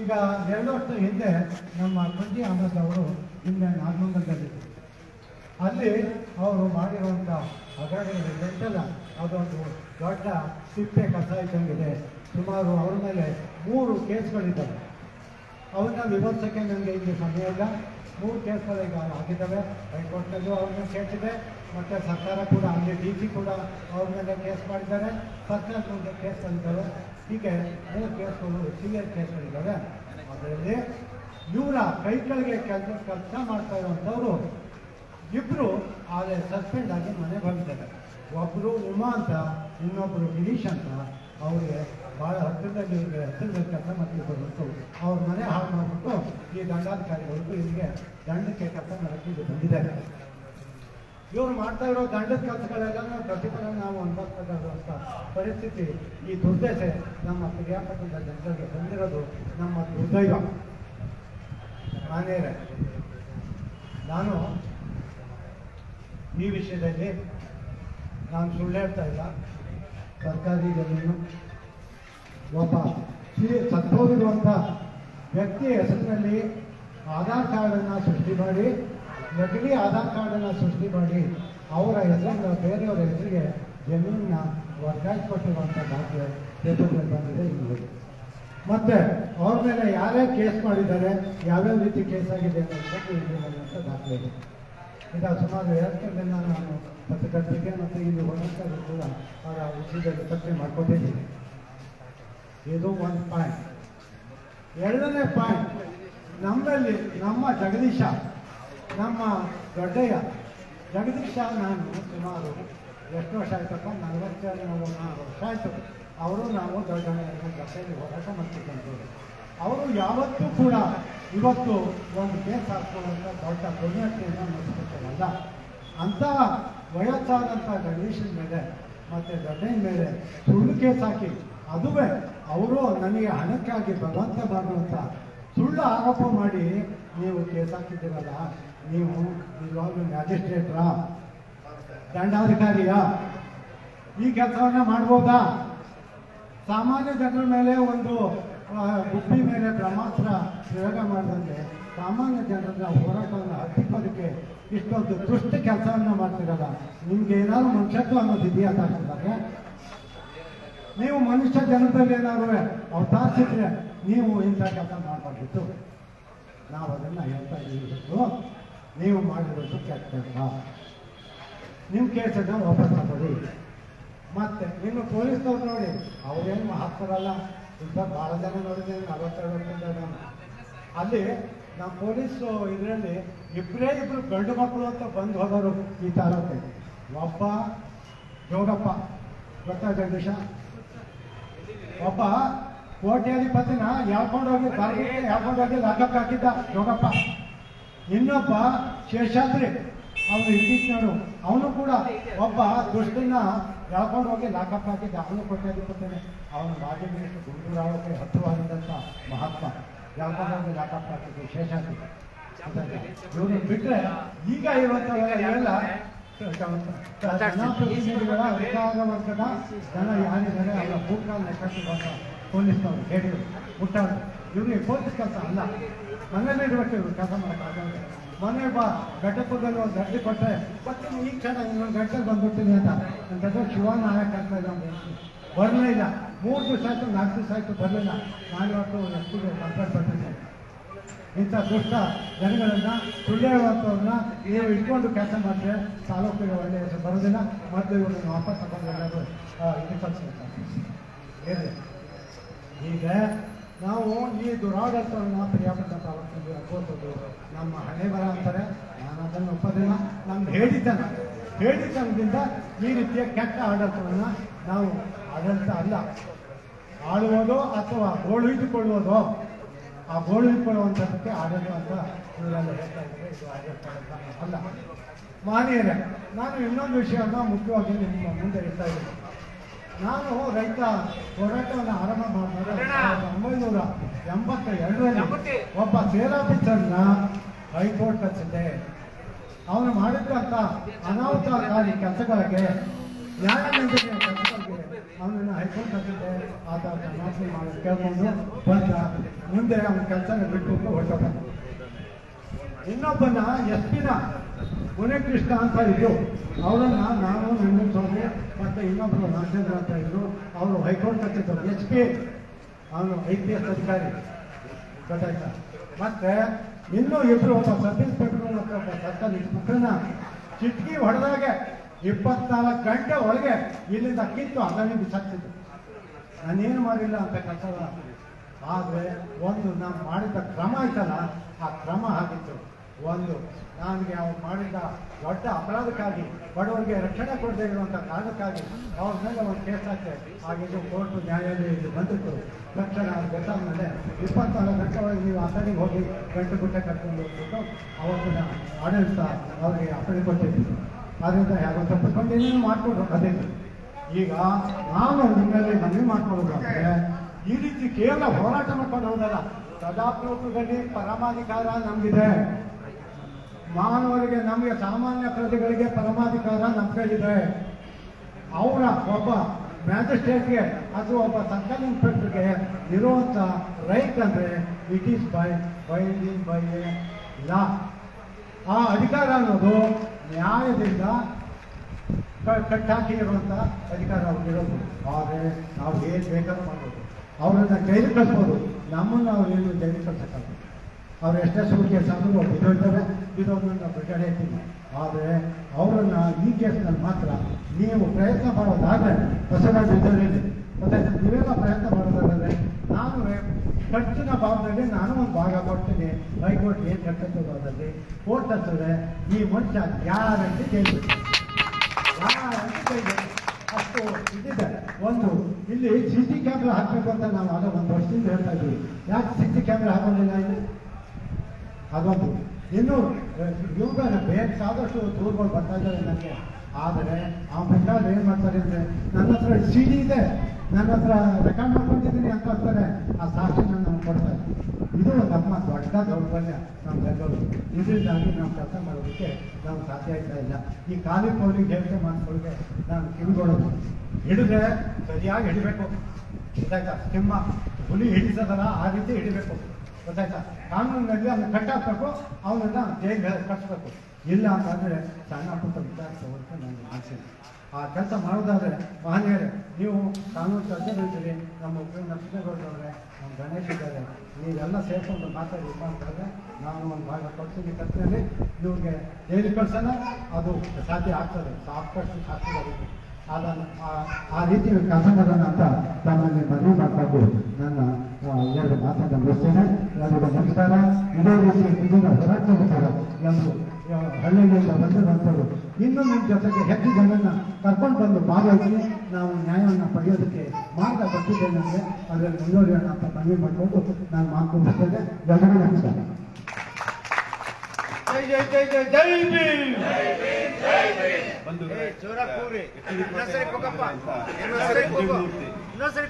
ಈಗ ಎರಡು ವರ್ಷ ಹಿಂದೆ ನಮ್ಮ ಕುಂಜಿ ಅಹಮದ್ ಅವರು ಹಿಂದೆ ನಾಗಮಂಗಲದಲ್ಲಿದ್ದರು ಅಲ್ಲಿ ಅವರು ಮಾಡಿರುವಂಥ ಹಗರಣಗಳಿಂದಲ್ಲ ಅದೊಂದು ದೊಡ್ಡ ಸಿಪ್ಪೆ ಕಸ ಇದ್ದಂಗಿದೆ. ಸುಮಾರು ಅವ್ರ ಮೇಲೆ ಮೂರು ಕೇಸ್ಗಳಿದ್ದಾವೆ. ಅವನ್ನ ವಿವರಿಸೋಕ್ಕೆ ನನಗೆ ಇಲ್ಲಿ ಸಮಯ ಇಲ್ಲ. ಮೂರು ಕೇಸ್ಗಳು ಈಗ ಆಗಿದ್ದಾವೆ. ಹೈಕೋರ್ಟ್ನಲ್ಲೂ ಅವ್ರನ್ನ ಕೇಸಿದೆ ಮತ್ತು ಸರ್ಕಾರ ಕೂಡ ಅಲ್ಲಿ ಡಿ ಸಿ ಕೂಡ ಅವ್ರ ಮೇಲೆ ಕೇಸ್ ಮಾಡಿದ್ದಾರೆ. ಸರ್ಕಾರದ ಕೇಸ್ ಕೇಸ್ಗಳಿದ್ದಾವೆ ಹೀಗೆ ಮೂರು ಕೇಸ್ಗಳು ಸಿವಿಯರ್ ಕೇಸ್ಗಳಿದ್ದಾವೆ ಅದರಲ್ಲಿ ಇವರ ಕೈ ಕೆಳಗೆ ಕೆಲಸ ಕೆಲಸ ಮಾಡ್ತಾ ಇರುವಂಥವ್ರು ಇಬ್ಬರು ಆದರೆ ಸಸ್ಪೆಂಡ್ ಆಗಿ ಮನೆಗೆ ಬಂದಿದ್ದಾರೆ ಒಬ್ಬರು ಉಮಾ ಅಂತ ಇನ್ನೊಬ್ಬರು ಗಿರೀಶ್ ಅಂತ ಅವ್ರಿಗೆ ಭಾಳ ಹತ್ತಿರದಲ್ಲಿ ಇವ್ರಿಗೆ ಹತ್ತಿರದಲ್ಲಿ ಕೆಲಸ ಬರಬೇಕು ಅವ್ರ ಮನೆ ಹಾಳು ಮಾಡಿಬಿಟ್ಟು ಈ ದಂಡಾಧಿಕಾರಿಗಳಿಗೂ ಇಲ್ಲಿಗೆ ದಂಡಕ್ಕೆ ಕೆಲಸ ಮಾಡೋಕ್ಕೆ ಬಂದಿದ್ದಾರೆ ಇವರು ಮಾಡ್ತಾ ಇರೋ ದಂಡದ ಕೆಲಸಗಳೆಲ್ಲ ಪ್ರತಿಫಲ ನಾವು ಅನುಭವಿಸಬೇಕಾದಂಥ ಪರಿಸ್ಥಿತಿ ಈ ದುರ್ದಶೆ ನಮ್ಮ ಸಿರಿಯಾಪಟ್ಟಣದ ಜನರಿಗೆ ಬಂದಿರೋದು ನಮ್ಮ ದುರ್ದೈವ. ನಾನೇ ನಾನು ಈ ವಿಷಯದಲ್ಲಿ ನಾನು ಸುಳ್ಳು ಹೇಳ್ತಾ ಇಲ್ಲ. ಸರ್ಕಾರಿ ಜಮೀನು, ಒಬ್ಬ ಸತ್ತೋಗಿರುವಂಥ ವ್ಯಕ್ತಿ ಹೆಸರಿನಲ್ಲಿ ಆಧಾರ್ ಕಾರ್ಡನ್ನು ಸೃಷ್ಟಿ ಮಾಡಿ ನಕಲಿ ಆಧಾರ್ ಕಾರ್ಡನ್ನು ಸೃಷ್ಟಿ ಮಾಡಿ ಅವರ ಹೆಸರನ್ನು ಬೇರೆಯವರ ಹೆಸರಿಗೆ ಜಮೀನನ್ನ ವರ್ಗಾಯಿಸ್ಕೊಟ್ಟಿರುವಂಥ ದಾಖಲೆ ಪೇಪರ್ನಲ್ಲಿ ಬಂದಿದೆ ಇಲ್ಲಿ ಮತ್ತೆ ಅವ್ರ ಮೇಲೆ ಯಾರ್ಯಾರು ಕೇಸ್ ಮಾಡಿದ್ದಾರೆ, ಯಾವ್ಯಾವ ರೀತಿ ಕೇಸ್ ಆಗಿದೆ ಅನ್ನೋದಕ್ಕೆ ಇಲ್ಲಿ ಬಂದಂಥ ದಾಖಲೆ ಇದೆ. ಈಗ ಸುಮಾರು ಎರಡು ದಿನ ನಾನು ಪತ್ರಕರ್ತಿಗೆ ಮತ್ತು ಇಲ್ಲಿ ಹೊರಟರು ಕೂಡ ಅವರ ವಿಷಯದಲ್ಲಿ ಚರ್ಚೆ ಮಾಡ್ಕೊಂಡಿದ್ದೀನಿ ಇದು ಒಂದು ಪಾಯಿಂಟ್ ಎರಡನೇ ಪಾಯಿಂಟ್ ನಮ್ಮಲ್ಲಿ ನಮ್ಮ ಜಗದೀಶ ನಮ್ಮ ದೊಡ್ಡಯ್ಯ ಜಗದೀಶ ನಾನು ಸುಮಾರು ಎಷ್ಟು ವರ್ಷ ಆಯ್ತಪ್ಪ? ನಲವತ್ತೆರಡು ನಲವತ್ನಾಲ್ಕು ವರ್ಷ ಆಯಿತು. ಅವರು ನಾವು ದೊಡ್ಡ ಜೊತೆಯಲ್ಲಿ ಹೋರಾಟ ಮಾಡ್ತಿದ್ದಂಥವ್ರು ಅವರು ಯಾವತ್ತೂ ಕೂಡ ಇವತ್ತು ಒಂದು ಕೇಸ್ ಹಾಕ್ಕೊಳ್ಳುವಂಥ ದೊಡ್ಡ ಪುಣ್ಯತೆಯನ್ನು ನಡೆಸ್ಕೊಳ್ತಾರಲ್ಲ ಅಂಥ ವಯಸ್ಸಾದಂಥ ಗಣೇಶನ ಮೇಲೆ ಮತ್ತು ದೊಡ್ಡನ ಮೇಲೆ ಸುಳ್ಳು ಕೇಸ್ ಹಾಕಿ, ಅದುವೇ ಅವರು ನನಗೆ ಹಣಕ್ಕಾಗಿ ಭಗವಂತ ಮಾಡುವಂಥ ಸುಳ್ಳು ಆರೋಪ ಮಾಡಿ ನೀವು ಕೇಸ್ ಹಾಕಿದ್ದೀರಲ್ಲ ನೀವು ನಿಜವಾಗ್ಲೂ ಮ್ಯಾಜಿಸ್ಟ್ರೇಟ್ರಾ? ದಂಡಾಧಿಕಾರಿಯ? ಈ ಕೆಲಸವನ್ನ ಮಾಡ್ಬೋದಾ? ಸಾಮಾನ್ಯ ಜನರ ಮೇಲೆ ಒಂದು ಬುದ್ಧಿ ಮೇಲೆ ಬ್ರಹ್ಮಾಸ್ತ್ರ ಪ್ರಯೋಗ ಮಾಡಿದಂತೆ ಸಾಮಾನ್ಯ ಜನರ ಹೋರಾಟವನ್ನು ಹತ್ತಿಕ್ಕೋದಕ್ಕೆ ಇಷ್ಟೊಂದು ದುಷ್ಟ ಕೆಲಸವನ್ನು ಮಾಡ್ತಿರಲ್ಲ. ನಿಮ್ಗೆ ಏನಾದ್ರು ಮನುಷ್ಯತ್ವ ಅನ್ನೋದು ಇದೆಯಾ ಅಂತಂದ್ರೆ ನೀವು ಮನುಷ್ಯ ಜನದಲ್ಲಿ ಏನಾದ್ರು ಅವತಾರಿಸಿದ್ರೆ ನೀವು ಇಂಥ ಕೆಲಸ ಮಾಡಬಾರ್ದಿತ್ತು. ನಾವು ಅದನ್ನು ಹೇಳ್ತಾ ಇದ್ದೀವಿ ನೀವು ಮಾಡಿರೋದು ಕೆಟ್ಟ ನೀವು ಕೇಸನ್ನು ವಾಪಸ್ ತಗೊಳ್ಳಿ ಮತ್ತೆ ನಿಮ್ಮ ಪೊಲೀಸ್ನವ್ರು ನೋಡಿ, ಅವ್ರೇನು ಹಾಕ್ತಾರಲ್ಲ ಇಂಥ ಭಾಳ ಜನ ನೋಡಿದ್ದೇನೆ, ನಲವತ್ತೆರಡು ನಾನು. ಅಲ್ಲಿ ನಮ್ಮ ಪೊಲೀಸು ಇದರಲ್ಲಿ ಇಬ್ಬರೇ ಇಬ್ಬರು ಗಂಡು ಮಕ್ಕಳು ಅಂತ ಬಂದು ಹೋದವರು ಈ ತಾಲೂಕಿಗೆ ಒಬ್ಬ ಜೋಗಪ್ಪ ಗೊತ್ತಾ ಜಗದೀಶ? ಒಬ್ಬ ಕೋಟ್ಯಾಧಿಪತಿನ ಯಾಕೊಂಡೋಗಿ ಕಾರ್ಮಿಕ ಯಾಕೊಂಡೋಗಿ ಲಗ್ಗಕ್ಕೆ ಹಾಕಿದ್ದ ಜೋಗಪ್ಪ ಇನ್ನೊಬ್ಬ ಶೇಷಾದ್ರಿ. ಅವನು ಹಿಡಿದ್ನವನು ಅವನು ಕೂಡ ಒಬ್ಬ ದುಷ್ಟನ್ನ ಯಾಕೊಂಡು ಹೋಗಿ ಲಾಕಪ್ ಹಾಕಿದ್ದ. ಅವನು ಕೋಟ್ಯಾಧಿಪತಿನೇ ಅವನು ಮಾಜಿ ಮಿನಿಸ್ಟರ್ ಗುಂಡೂರಾವಕ್ಕೆ ಹತ್ತಿರವಾಗಿದ್ದಂಥ ಮಹಾತ್ಮ. ಯಾಕೊಂಡು ಲಾಕಪ್ ಹಾಕಿದ್ದು ಶೇಷಾದ್ರಿ. ಇವನು ಬಿಟ್ಟರೆ ಈಗ ಇರುವಂಥವೆಲ್ಲ ಜನಪ್ರತಿನಿಧಿಗಳ ಅಧಿಕಾರ ವರ್ಗದ ಜನ ಯಾರಿದ್ದಾರೆ ಅವರ ಭೂಕಾಲ ಲೆಕ್ಕ ಪೊಲೀಸ್ನವರು ಹೇಳಿದರು. ಮುಟ್ಟಾಡ ಇವ್ರಿಗೆ ಪೊಲೀಸ್ ಕೆಲಸ ಅಲ್ಲ. ಮನೇಲಿ ಇರ್ಬೇಕು ಇವ್ರು ಕೆಲಸ ಮಾಡೋಕ್ಕಾಗಲ್ಲ ಮನೆ ಬಾ ಘಟಕದಲ್ಲಿ ಒಂದು ಗಡ್ಡೆ ಕೊಟ್ಟರೆ ಮತ್ತೆ ಈ ಕ್ಷಣ ಇನ್ನೊಂದು ಗಂಟೆ ಬಂದ್ಬಿಡ್ತೀನಿ ಅಂತ. ಶಿವನ ಶಿವನಾಯಕ್ ಅಂತ ಇದ್ದಾನೆ ಬರಲೇ ಇಲ್ಲ. ಮೂರು ದಿವಸ ಆಯಿತು, ನಾಲ್ಕು ದಿವಸ ಆಯಿತು ಬರಲಿಲ್ಲ. ನಾನು ಇವತ್ತು ಎಷ್ಟಿಗೆ ಕಂಪ್ಲೇಂಟ್ ಬರ್ತಿದ್ದೆ ಇಂಥ ದುಷ್ಟ ಜನಗಳನ್ನು ಸುಳ್ಳು ಹೇಳುವಂಥವ್ರನ್ನ ನೀವು ಇಟ್ಕೊಂಡು ಕೆಲಸ ಮಾಡಿದ್ರೆ ತಾಲೂಕಿಗೆ ಒಳ್ಳೆಯ ಹೆಸರು ಬರೋದಿಲ್ಲ. ಮತ್ತು ಇವ್ರನ್ನ ವಾಪಸ್ ತಗೊಂಡು ಎಲ್ಲರೂ ಇದು ಕಳಿಸ್ಬೇಕು ಈಗ ನಾವು ಈ ದುರಾಡಳಿತವನ್ನು ಪ್ರಿಯಾಪಟ್ಟ ತಾಲೂಕಿನಲ್ಲಿ ಹಾಕೋದು ನಮ್ಮ ಹಣೆ ಬರ ಅಂತಾರೆ. ನಾನು ಅದನ್ನು ಒಪ್ಪೋದಿಲ್ಲ. ನಮ್ದು ಹೇಳಿತನ, ಹೇಳಿತನದಿಂದ ಈ ರೀತಿಯ ಕೆಟ್ಟ ಆಡಳಿತವನ್ನು ನಾವು ಆಡಳಿತ ಅಲ್ಲ, ಆಳುವುದು ಅಥವಾ ಗೋಳುಹಿಡಿದುಕೊಳ್ಳುವುದು ಆ ಗೋಳುಹಿಡಿಕೊಳ್ಳುವಂಥದ್ದಕ್ಕೆ ಆಡಳಿತ ಅಂತ ಇವರೆಲ್ಲ ಹೇಳ್ತಾ ಇದ್ದಾರೆ. ಇದು ಆಡಳಿತ ಅಲ್ಲ. ಮಾನ್ಯರೇ, ನಾನು ಇನ್ನೊಂದು ವಿಷಯವನ್ನು ಮುಖ್ಯವಾಗಿ ನಿಮ್ಮ ಮುಂದೆ ಇಡ್ತಾ ಇದ್ದೀನಿ. ನಾನು ರೈತ ಹೋರಾಟವನ್ನು ಆರಂಭ ಮಾಡಿದ್ರೆ ಸಾವಿರದ ಒಂಬೈನೂರ ಎಂಬತ್ತ. ಎರಡರಲ್ಲಿ ಒಬ್ಬ ಸೇಲಾಫೀಸರ್ನ ಹೈಕೋರ್ಟ್ ಕಚ್ಚಿದೆ ಅವನು ಮಾಡಿದಂಥ ಅನಾಹುತಕಾರಿ ಕೆಲಸಗಳಿಗೆ ನ್ಯಾಯ ನೀಡಿದ ಕೆಲಸಗಳಿಗೆ ಅವನನ್ನು ಹೈಕೋರ್ಟ್ ಹತ್ತಿದ್ದೆ ಆತ ಕ್ಷಮಾಪಣೆ ಮಾಡಿ ಕೇಳ್ಕೊಂಡು ಬಂದ. ಮುಂದೆ ಅವನ ಕೆಲಸ ಬಿಟ್ಟು ಹೊರಟ ಇನ್ನೊಬ್ಬನ ಎಸ್ ಪಿನ ಮುನಿಕೃಷ್ಣ ಅಂತ ಇದ್ದು ಅವರನ್ನ ನಾನು, ನನ್ನ ಸ್ವಾಮಿ ಮತ್ತೆ ಇನ್ನೊಬ್ಬರು ರಾಜೇಂದ್ರ ಅಂತ ಇದ್ದರು ಅವರು ಹೈಕೋರ್ಟ್ ಕಟ್ಟಿದ್ದರು ಎಚ್ ಪಿ ಅವನು ಐ ಪಿ ಎಸ್ ಅಧಿಕಾರಿ. ಗೊತ್ತಾಯ್ತಾ? ಮತ್ತೆ ಇನ್ನೂ ಇಬ್ಬರು ಒಬ್ಬ ಸಬ್ ಇನ್ಸ್ಪೆಕ್ಟರ್ ಒಬ್ಬ ಸರ್ಕಾರಿ ಇನ್ಸ್ಪೆಕ್ಟರ್ನ ಚಿಟ್ಕಿ ಹೊಡೆದಾಗೆ ಇಪ್ಪತ್ನಾಲ್ಕು ಗಂಟೆ ಒಳಗೆ ಇಲ್ಲಿಂದ ಕಿತ್ತು ಅದನ್ನೇ ಬಿಸಾಕ್ತಿದ್ದೆ ನಾನೇನು ಮಾಡಿಲ್ಲ ಅಂತ ಕೆಲಸ ಆದರೆ ಒಂದು ನಾನು ಮಾಡಿದ ಕ್ರಮ ಐತಲ್ಲ, ಆ ಕ್ರಮ ಆಗಿತ್ತು ಒಂದು, ನನಗೆ ಅವ್ರು ಮಾಡಿದ ದೊಡ್ಡ ಅಪರಾಧಕ್ಕಾಗಿ ಬಡವರಿಗೆ ರಕ್ಷಣೆ ಕೊಡದೇ ಇರುವಂಥ ಕಾರಣಕ್ಕಾಗಿ ಅವ್ರ ಮೇಲೆ ಒಂದು ಕೇಸ್ ಹಾಕಿ ಹಾಗಿದ್ದು ಕೋರ್ಟು ನ್ಯಾಯಾಲಯ ಇದು ಬಂದಿತ್ತು ತಕ್ಷಣ ಗೊತ್ತಾದ್ಮೇಲೆ ಇಪ್ಪತ್ನಾಲ್ಕು ಗಂಟೆ ಒಳಗೆ ನೀವು ಅಸಲಿಗೆ ಹೋಗಿ ಗಂಟು ಗುಟ್ಟೆ ಕರ್ಕೊಂಡು ಹೋಗ್ಬಿಟ್ಟು ಅವತ್ತಿನ ಆಡಳಿತ ಅವರಿಗೆ ಅಪ್ಪಣೆ ಕೊಟ್ಟಿದ್ದು. ಆದ್ದರಿಂದ ಯಾವ ತಪ್ಪಿಸ್ಕೊಂಡು ಏನೇನು ಅದೇ. ಈಗ ನಾನು ನಿಮ್ಮಲ್ಲಿ ಮನವಿ ಮಾಡ್ಕೊಳ್ಳೋದು ಅಂದ್ರೆ ಈ ರೀತಿ ಕೇವಲ ಹೋರಾಟ ಮಾಡ್ಕೊಂಡು ಹೋದಲ್ಲ ಸದಾಪ್ರೂಪದಲ್ಲಿ ಪರಮಾಧಿಕಾರ ನಮಗಿದೆ. ಮಾನವರಿಗೆ, ನಮಗೆ ಸಾಮಾನ್ಯ ಪ್ರಜೆಗಳಿಗೆ ಪರಮಾಧಿಕಾರ ನಮ್ಮ ಕೈಲಿದೆ. ಅವರ ಒಬ್ಬ ಮ್ಯಾಜಿಸ್ಟ್ರೇಟ್ಗೆ ಅಥವಾ ಒಬ್ಬ ಸರ್ಕಲ್ ಇನ್ಸ್ಪೆಕ್ಟರ್ಗೆ ಇರುವಂಥ ರೈಟ್ ಅಂದರೆ it is by binding by a law ಆ ಅಧಿಕಾರ ಅನ್ನೋದು ನ್ಯಾಯದಿಂದ ಕಟ್ಟಾಕಿ ಇರುವಂಥ ಅಧಿಕಾರ ಅವ್ರಿಗಿರೋದು ಆದರೆ ನಾವು ಏನು ಬೇಕಾದ್ರೂ ಮಾಡ್ಬೋದು. ಅವರನ್ನ ಜೈಲಿಗೆ ಕಳಿಸ್ಬೋದು. ನಮ್ಮನ್ನು ಅವ್ರು ಜೈಲಿಗೆ ಕಳ್ಸಕ್ಕಾಗಲ್ಲ. ಅವ್ರು ಎಷ್ಟೇ ಸುಳ್ಳು ಕೇಸ್ ಆದರೂ ಬಿದ್ದೋಗ್ತಾರೆ ನಾವು ಬಿಡುಗಡೆ ಹೇಳ್ತೀವಿ ಆದರೆ ಅವರನ್ನ ಈ ಕೇಸ್ನಲ್ಲಿ ಮಾತ್ರ ನೀವು ಪ್ರಯತ್ನ ಮಾಡೋದಾದರೆ ಬಸವರಾಜ ಇದರಲ್ಲಿ ಮತ್ತೆ ನೀವೆಲ್ಲ ಪ್ರಯತ್ನ ಮಾಡೋದಾದರೆ ನಾನು ಖರ್ಚಿನ ಭಾವದಲ್ಲಿ ನಾನು ಒಂದು ಭಾಗ ಕೊಡ್ತೀನಿ. ಹೈಕೋರ್ಟ್ ಏನು ಕಟ್ಟದಲ್ಲಿ ಕೋರ್ಟ್ ಹತ್ತಿದ್ರೆ ಈ ಮನುಷ್ಯ ಯಾರಂತ ಜೈಲು ಅಂತ ಅಷ್ಟು ಇದಿದೆ. ಒಂದು, ಇಲ್ಲಿ ಸಿ ಸಿ ಕ್ಯಾಮ್ರಾ ಹಾಕಬೇಕು ಅಂತ ನಾವು ಆಗ ಒಂದು ವರ್ಷದಿಂದ ಹೇಳ್ತಾ ಇದ್ದೀವಿ. ಯಾಕೆ ಸಿ ಸಿ ಕ್ಯಾಮ್ರಾ ಹಾಕೊಂಡಿಲ್ಲ ಇಲ್ಲಿ? ಅದೊಂದು. ಇನ್ನು ಇವುಗಳ ಬೇಕಾದಷ್ಟು ದೂರುಗಳು ಬರ್ತಾ ಇದ್ದಾರೆ ನನಗೆ. ಆದರೆ, ಆ ಬೇಕಾದ್ರೆ ಏನು ಮಾಡ್ತಾರೆ ಅಂದರೆ, ನನ್ನ ಹತ್ರ ಸಿ ಡಿ ಇದೆ. ನನ್ನ ಹತ್ರ ರೆಕಾರ್ಡ್ ಮಾಡ್ಕೊಂಡಿದ್ದೀನಿ ಅಂತ ಅಂತಾರೆ. ಆ ಸಾಕ್ಷಿ ನಾನು ಕೊಡ್ತಾರೆ. ಇದು ನಮ್ಮ ದೊಡ್ಡ ದೌರ್ಬಲ್ಯ ನಮ್ಮ ಬೆಂಗಳೂರು. ಇದರಿಂದಾಗಿ ನಾವು ಕೆಲಸ ಮಾಡೋದಕ್ಕೆ ನಾವು ಸಾಧ್ಯ ಆಗ್ತಾ ಇಲ್ಲ. ಈ ಖಾಲಿ ಪೌಲಿ ಹೇಳಿಕೆ ಮಾಡ್ಕೊಳ್ಳಿಕ್ಕೆ ನಾನು ಕಿವಿಗೊಳ್ಳೋದು ಹಿಡಿದ್ರೆ ಸರಿಯಾಗಿ ಹಿಡಿಬೇಕು. ಗೊತ್ತಾಯ್ತಾ? ಸಿಂಹ ಹುಲಿ ಹಿಡಿಸೋದಲ್ಲ, ಆ ರೀತಿ ಹಿಡಿಬೇಕು. ಗೊತ್ತಾಯ್ತಾ? ಕಾನೂನಿನಲ್ಲಿ ಅದನ್ನ ಕಟ್ಟಾಕ್ಬೇಕು ಅವನನ್ನ ಜೈಲಿಗೆ ಕಟ್ಟಬೇಕು ಇಲ್ಲ ಅಂತಂದರೆ ಸಣ್ಣ ಪುಟ್ಟ ವಿಚಾರ ತಗೊಳ್ಕೆ ನಾನು ಮಾಡ್ತೀನಿ ಆ ಕೆಲಸ ಮಾಡೋದಾದರೆ, ಮಹನೀಯರೇ, ನೀವು ಕಾನೂನು ತಜ್ಞರಿದ್ದೀರಿ ನಮ್ಮ ನರಸಿಂಹಗೌಡರವ್ರೆ ನಮ್ಮ ಗಣೇಶ್ ಇದ್ದಾರೆ. ನೀವೆಲ್ಲ ಸೇರಿಕೊಂಡು ಮಾತಾಡಿ ಮಾಡ್ತಾರೆ ನಾನು ಒಂದು ಭಾಗ ಕೊಡ್ತೀನಿ ಕತ್ತಿನಲ್ಲಿ ಇವ್ರಿಗೆ ಜೈಲಿಗೆ ಕಳ್ಸೋಣ, ಅದು ಸಾಧ್ಯ ಆಗ್ತದೆ. ಸಾಕಷ್ಟು ಸಾಧ್ಯ ಅದನ್ನು ಆ- ರೀತಿ ಕೆಲಸ ಮಾಡೋಣ ಅಂತ ತಮ್ಮಲ್ಲಿ ಮನವಿ ಮಾಡಿಕೊಂಡು ನನ್ನ ಎರಡು ಮಾತನ್ನು ಮುಗಿಸ್ತೇನೆ. ಎಲ್ಲರಿಗೂ ನಮಸ್ಕಾರ ಇದೇ ರೀತಿ ಮುಂದಿನ ಹೋರಾಟ ಮಾಡ್ತಾರೆ ಎಂದು ಹಳ್ಳಿಯಿಂದ ಬಂದಿರುವಂಥವ್ರು ಇನ್ನೂ ನಿಮ್ಮ ಜೊತೆಗೆ ಹೆಚ್ಚು ಜನರನ್ನ ಕರ್ಕೊಂಡು ಬಂದು ಭಾಗವಹಿಸಿ ನಾವು ನ್ಯಾಯವನ್ನು ಪಡೆಯೋದಕ್ಕೆ ಮಾರ್ಗ ಬರ್ತಿದ್ದೇನೆ ಅಂದರೆ ಅದರಲ್ಲಿ ಮುಂದುವರಿಯೋಣ ಅಂತ ಮನವಿ ಮಾಡಿಕೊಂಡು ನಾನು ಮಾತು ಮುಗಿಸ್ತೇನೆ. ಎಲ್ಲರಿಗೂ ನಮಸ್ಕಾರ ಜೈ ಜೈ ಜೈ ಜೈ ಜೈ ಭೀಮ್! ಕೂಡಿ ಬನ್ನಿ ಕೂಗ್ರಿ ಇನ್ನೊಂದ್ಸರಿ